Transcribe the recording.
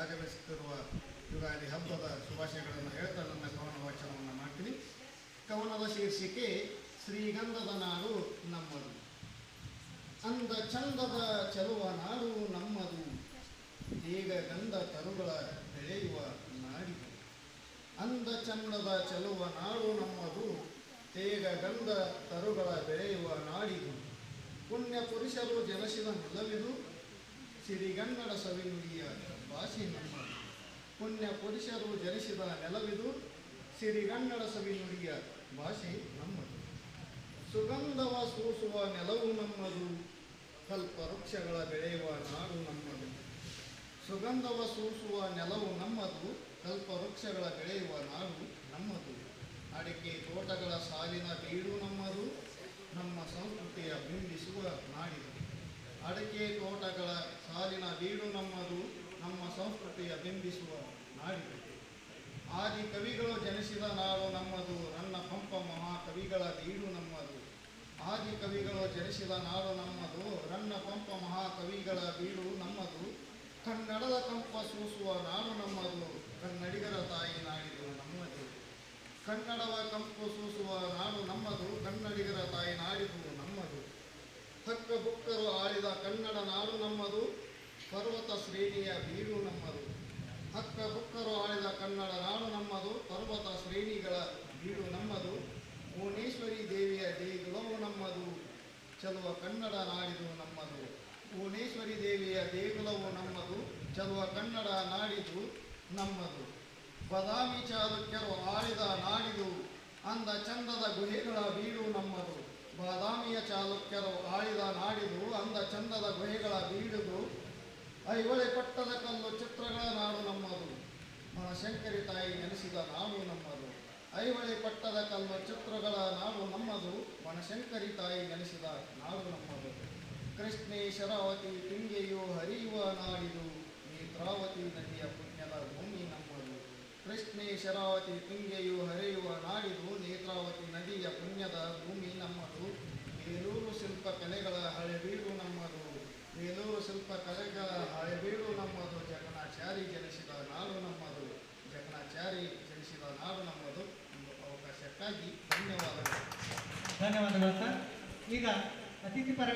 ಆಗಮಿಸುತ್ತಿರುವ ಯುಗಾದಿ ಹಬ್ಬದ ಶುಭಾಶಯಗಳನ್ನು ಹೇಳ್ತಾ ನನ್ನ ಕವನ ವಾಚನವನ್ನು ಮಾಡ್ತೀನಿ. ಕವನದ ಶೀರ್ಷಿಕೆ, ಶ್ರೀಗಂಧದ ನಾಡು ನಮ್ಮದು. ಅಂದ ಚಂದದ ಚಲುವ ನಾಡು ನಮ್ಮದು. ಈಗ ಗಂಧ ತರುಗಳ ಬೆಳೆಯುವ ನಾಡಿದು. ಅಂದ ಚಂದದ ಚೆಲುವ ನಾಡು ನಮ್ಮದು. ತೇಗ ಗಂಧ ತರುಗಳ ಬೆಳೆಯುವ ನಾಡಿದು. ಪುಣ್ಯ ಪುರುಷರು ಜನಸಿದ ನೆಲವಿದು. ಸಿರಿಗನ್ನಡ ಸವಿನುಡಿಯ ಭಾಷೆ ನಮ್ಮದು ಪುಣ್ಯ ಪುರುಷರು ಜನಿಸಿದ ನೆಲವಿದು ಸಿರಿಗನ್ನಡ ಸವಿನುಡಿಯ ಭಾಷೆ ನಮ್ಮದು. ಸುಗಂಧವ ಸೂಸುವ ನೆಲವು ನಮ್ಮದು ಕಲ್ಪ ವೃಕ್ಷಗಳ ಬೆಳೆಯುವ ನಾಡು ನಮ್ಮದು. ಸುಗಂಧವ ಸೂಸುವ ನೆಲವು ನಮ್ಮದು ಕಲ್ಪ ವೃಕ್ಷಗಳ ಬೆಳೆಯುವ ನಾಡು ನಮ್ಮದು. ಅಡಿಕೆ ತೋಟಗಳ ಸಾಲಿನ ಬೀಡು ನಮ್ಮದು, ನಮ್ಮ ಸಂಸ್ಕೃತಿಯ ಬಿಂಬಿಸುವ ನಾಡಿದು. ಅಡಿಕೆ ತೋಟಗಳ ಸಾಲಿನ ಬೀಡು ನಮ್ಮದು, ನಮ್ಮ ಸಂಸ್ಕೃತಿಯ ಬಿಂಬಿಸುವ ನಾಡಿದೆ. ಆದಿ ಕವಿಗಳು ಜನಿಸಿದ ನಾಡು ನಮ್ಮದು, ನನ್ನ ಪಂಪ ಮಹಾಕವಿಗಳ ಬೀಡು ನಮ್ಮದು. ಆದಿ ಕವಿಗಳು ಜನಿಸಿದ ನಾಡು ನಮ್ಮದು ರನ್ನ ಪಂಪ ಮಹಾಕವಿಗಳ ಬೀಡು ನಮ್ಮದು. ಕನ್ನಡದ ಕಂಪ ಸೂಸುವ ನಾಡು ನಮ್ಮದು, ಕನ್ನಡಿಗರ ತಾಯಿ ನಾಡಿದು ನಮ್ಮದು. ಕನ್ನಡವ ಕಂಪು ಸೂಸುವ ನಾಡು ನಮ್ಮದು, ಕನ್ನಡಿಗರ ತಾಯಿ ನಾಡಿದು ಬುಕ್ಕರು ಆಳಿದ ಕನ್ನಡ ನಾಡು ನಮ್ಮದು, ಪರ್ವತ ಶ್ರೇಣಿಯ ಬೀಡು ನಮ್ಮದು. ಹಕ್ಕ ಬುಕ್ಕರು ಆಳಿದ ಕನ್ನಡ ನಾಡು ನಮ್ಮದು, ಪರ್ವತ ಶ್ರೇಣಿಗಳ ಬೀಡು ನಮ್ಮದು. ಭುವನೇಶ್ವರಿ ದೇವಿಯ ದೇಗುಲವು ನಮ್ಮದು, ಚಲುವ ಕನ್ನಡ ನಾಡಿದು ನಮ್ಮದು. ಭುವನೇಶ್ವರಿ ದೇವಿಯ ದೇಗುಲವು ನಮ್ಮದು, ಚಲುವ ಕನ್ನಡ ನಾಡಿದು ನಮ್ಮದು. ಬದಾಮಿ ಚಾಲುಕ್ಯರು ಆಳಿದ ನಾಡಿದು, ಅಂದ ಚಂದದ ಗುಹೆಗಳ ಬೀಡು ನಮ್ಮದು. ಬಾದಾಮಿಯ ಚಾಲುಕ್ಯರು ಆಳಿದ ನಾಡಿದು, ಅಂದ ಚಂದದ ಗುಹೆಗಳ ಬೀಡುದು, ಐಹೊಳೆ ಪಟ್ಟದ ಕಲ್ಲು ಚಿತ್ರಗಳ ನಾಡು ನಮ್ಮದು. ಮನಶಂಕರಿ ತಾಯಿ ನೆನೆಸಿದ ನಾಡು ನಮ್ಮದು. ಐಹೊಳೆ ಪಟ್ಟದ ಕಲ್ಲು ಚಿತ್ರಗಳ ನಾಡು ನಮ್ಮದು. ಮನಶಂಕರಿ ತಾಯಿ ನೆನೆಸಿದ ನಾಡು ನಮ್ಮದು. ಕೃಷ್ಣೇ ಶರಾವತಿ ತುಂಗೆಯು ಹರಿಯುವ ನಾಡಿದು. ನೇತ್ರಾವತಿ ನದಿಯ ಪುಣ್ಯದ ಭೂಮಿ ನಮ್ಮದು. ಕೃಷ್ಣೇ ಶರಾವತಿ ತುಂಗೆಯು ಹರಿಯುವ ನಾಡಿದು ನೇತ್ರಾವತಿ ನದಿಯ ಪುಣ್ಯದ ಭೂಮಿ ನಮ್ಮದು ಬೇಲೂರು ಶಿಲ್ಪ ಕಲೆಗಳ ಹಳೆಬೀಡು ನಮ್ಮದು ಬೇಲೂರು ಶಿಲ್ಪ ಕಲೆಗಳ ಹಳೆಬೀಡು ನಮ್ಮದು ಜಗನಾಚಾರಿ ಜನಿಸಿದ ನಾಡು ನಮ್ಮದು. ಜಗನಾಚಾರಿ ಜನಿಸಿದ ನಾಡು ನಮ್ಮದು. ಎಂಬ ಅವಕಾಶಕ್ಕಾಗಿ ಧನ್ಯವಾದಗಳು. ಧನ್ಯವಾದಗಳು ಸರ್. ಈಗ ಅತಿಥಿ ಪರ